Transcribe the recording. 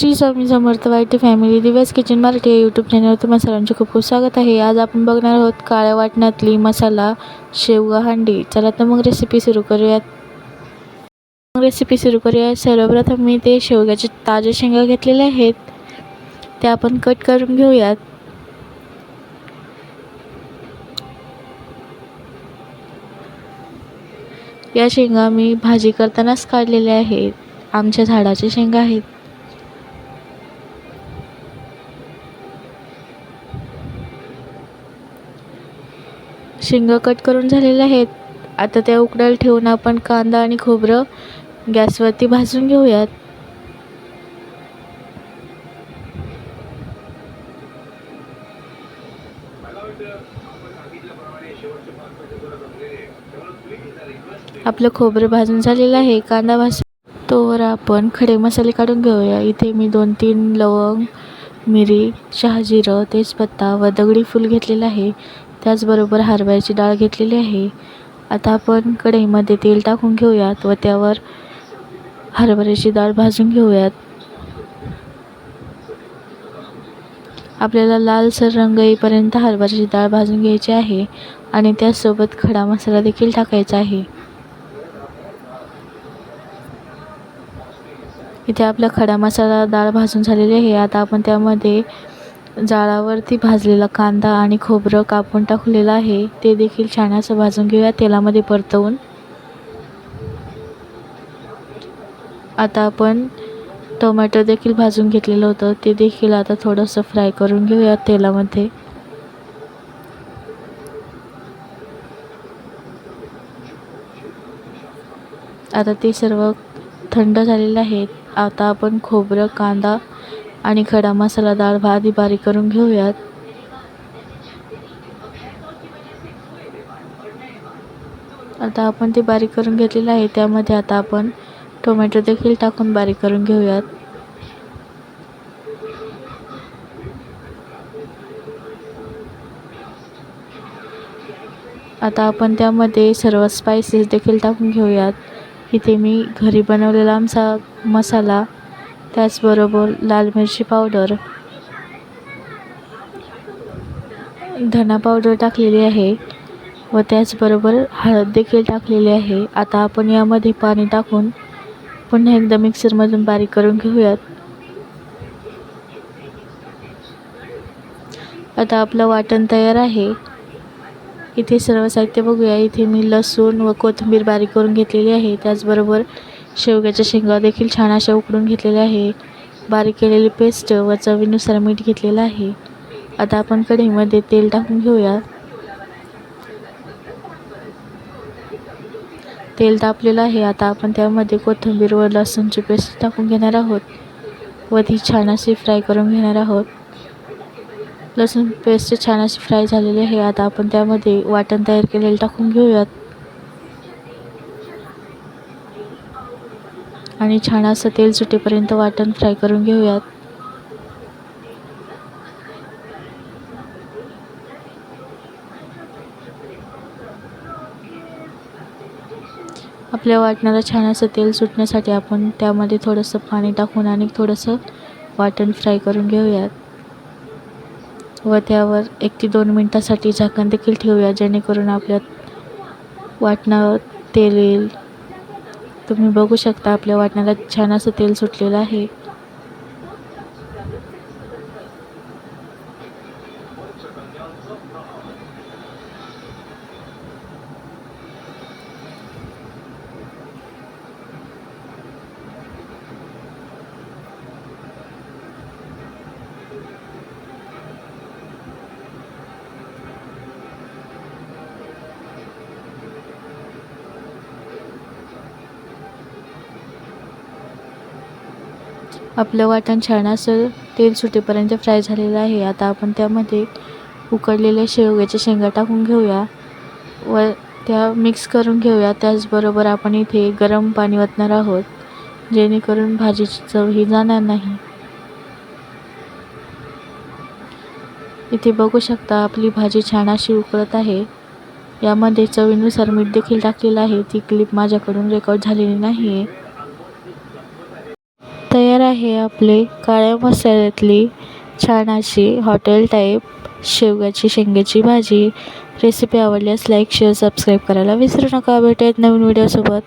श्री स्वामी समर्थ वाईट family Divya's kitchen Marathi या YouTube चॅनलवर तुम्हा सर्वांचे खूप खूप स्वागत आहे. आज आपण बघणार आहोत काळ्या वाटणातली मसाला शेवगा हांडी. चला तर मग रेसिपी सुरू करूयात. मग रेसिपी सुरू करूयात. सर्वप्रथम मी ते शेवग्याचे ताजे शेंगा घेतलेले आहेत. ते आपण कट करून घेऊयात. या शेंगा मी भाजी करतानाच काढलेल्या आहेत. आमच्या झाडाच्या शेंगा आहेत. शेंगा कट करून झालेल्या आहेत. आता त्या उकडायला ठेवून आपण कांदा आणि खोबरं गॅसवरती भाजून घेऊयात. आपलं खोबरं भाजून झालेलं आहे. कांदा भाजून तोवर आपण खडे मसाले काढून घेऊया. इथे मी दोन तीन लवंग मिरी शहाजिरं तेजपत्ता व दगडी फूल घेतलेलं आहे. त्याचबरोबर हरभऱ्याची डाळ घेतलेली आहे. आता आपण कढईमध्ये तेल टाकून घेऊयात व त्यावर हरभऱ्याची डाळ भाजून घेऊयात. आपल्याला लालसर रंग येईपर्यंत हरभऱ्याची डाळ भाजून घ्यायची आहे आणि त्याचसोबत खडा मसाला देखील टाकायचा आहे. इथे आपला खडा मसाला डाळ भाजून झालेली आहे. आता आपण त्यामध्ये जाळावरती भाजलेला कांदा आणि खोबरं कापून टाकलेलं आहे. ते देखील छान असं भाजून घेऊया. तेलामध्ये परतवून. आता आपण टोमॅटो देखील भाजून घेतलेलं होतं. ते देखील आता थोडंसं फ्राय करून घेऊया तेलामध्ये. आता ते सर्व थंड झालेले आहेत आता आपण खोबरं कांदा आणि खडा मसाला डाळ भात बारीक करून घेऊयात. आता आपण ते बारीक करून घेतलेलं आहे. त्यामध्ये आता आपण टोमॅटो देखील टाकून बारीक करून घेऊयात. आता आपण त्यामध्ये सर्व स्पायसेस देखील टाकून घेऊयात. इथे मी घरी बनवलेला आमचा मसाला त्याचबरोबर लाल मिरची पावडर. धना पावडर टाकलेली आहे व त्याचबरोबर हळद देखील टाकलेली आहे. आता आपण यामध्ये पाणी टाकून पुन्हा एकदा मिक्सरमधून बारीक करून घेऊयात. आता आपलं वाटण तयार आहे. इथे सर्व साहित्य बघूया. इथे मी लसूण व कोथिंबीर बारीक करून घेतलेली आहे. त्याचबरोबर शेवग्याच्या शेंगा देखील छान अशा उकडून घेतलेल्या आहे. बारीक केलेली पेस्ट व चवीनुसार मीठ घेतलेलं आहे. आता आपण कढईमध्ये तेल टाकून घेऊया. तेल तापलेलं आहे. आता आपण त्यामध्ये कोथिंबीर व लसूणची पेस्ट टाकून घेणार आहोत. व ती छान अशी फ्राय करून घेणार आहोत. लसूण पेस्ट छान अशी फ्राय झालेली आहे. आता आपण त्यामध्ये वाटण तयार केलेलं टाकून घेऊयात. आणि छान असं तेल सुटेपर्यंत वाटण फ्राय करून घेऊयात. आपल्या वाटणाला छान असं तेल सुटण्यासाठी आपण त्यामध्ये थोडंसं पाणी टाकून आणि थोडंसं वाटण फ्राय करून घेऊयात. व त्यावर एक ते दोन मिनटासाठी झाकण देखील ठेवूया जेणेकरून आपल्या वाटणावर तेल येईल. तुम्ही बघू शकता आपल्या वाटण्याला छान असं तेल सुटलेलं आहे. आपलं वाटण छान असं तेल सुटेपर्यंत फ्राय झालेलं आहे. आता आपण त्यामध्ये उकडलेल्या शेवग्याच्या शेंगा टाकून घेऊया व त्या मिक्स करून घेऊया. त्याचबरोबर आपण इथे गरम पाणी ओतणार आहोत जेणेकरून भाजीची चव ही जाणार नाही. इथे बघू शकता आपली भाजी छान अशी उकळत आहे. यामध्ये चवीनुसार मीठ देखील टाकलेलं आहे. ती क्लिप माझ्याकडून रेकॉर्ड झालेली नाही आहे तयार आहे आपले काळ्या मसाल्यातली छान अशी हॉटेल टाईप शेवग्याची शेंग्याची भाजी. रेसिपी आवडल्यास लाईक शेअर सबस्क्राईब करायला विसरू नका. भेटूयात नवीन व्हिडिओसोबत